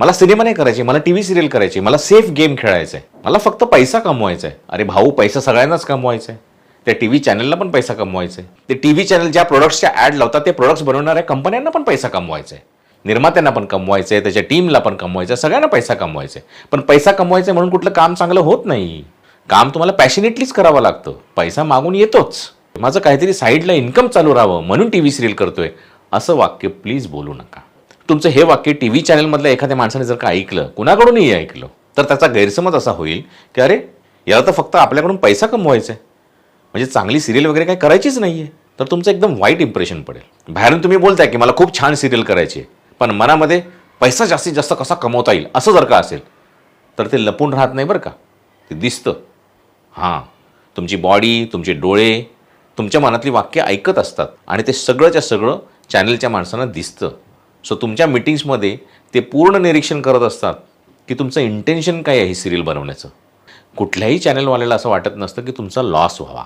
मला सिनेमा नाही करायची मला टी व्ही सिरियल करायची मला सेफ गेम खेळायचा आहे मला फक्त पैसा कमवायचा आहे अरे भाऊ पैसा सगळ्यांनाच कमवायचा आहे त्या टी व्ही चॅनलला पण पैसा कमवायचा आहे ते टी व्ही चॅनल ज्या प्रोडक्ट्सच्या ॲड लावतात ते प्रोडक्ट्स बनवणाऱ्या कंपन्यांना पण पैसा कमवायचा आहे निर्मात्यांना पण कमवायचं आहे त्याच्या टीमला पण कमवायचं आहे सगळ्यांना पैसा कमवायचा आहे पण पैसा कमवायचा आहे म्हणून कुठलं काम चांगलं होत नाही. काम तुम्हाला पॅशनेटलीच करावं लागतं. पैसा मागून येतोच. माझं काहीतरी साईडला इन्कम चालू राहावं म्हणून टी व्ही सिरियल करतोय. असं वाक्य प्लीज बोलू नका. तुमचं हे वाक्य टी व्ही चॅनलमधल्या एखाद्या माणसाने जर का ऐकलं कुणाकडूनही ऐकलं तर त्याचा गैरसमज असा होईल की अरे याला तर फक्त आपल्याकडून पैसा कमवायचा आहे. म्हणजे चांगली सिरियल वगैरे काही करायचीच नाही आहे तर तुमचं एकदम वाईट इम्प्रेशन पडेल. बाहेरून तुम्ही बोलताय की मला खूप छान सिरियल करायची आहे पण मनामध्ये पैसा जास्तीत जास्त कसा कमवता येईल असं जर का असेल तर ते लपून राहत नाही बरं का. ते दिसतं. हां तुमची बॉडी तुमचे डोळे तुमच्या मनातली वाक्य ऐकत असतात आणि ते सगळंच्या सगळं चॅनलच्या माणसांना दिसतं. सो तुमच्या मिटिंग्समध्ये ते पूर्ण निरीक्षण करत असतात की तुमचं इंटेन्शन काय आहे सिरियल बनवण्याचं. कुठल्याही चॅनलवाल्याला असं वाटत नसतं की तुमचा लॉस व्हावा.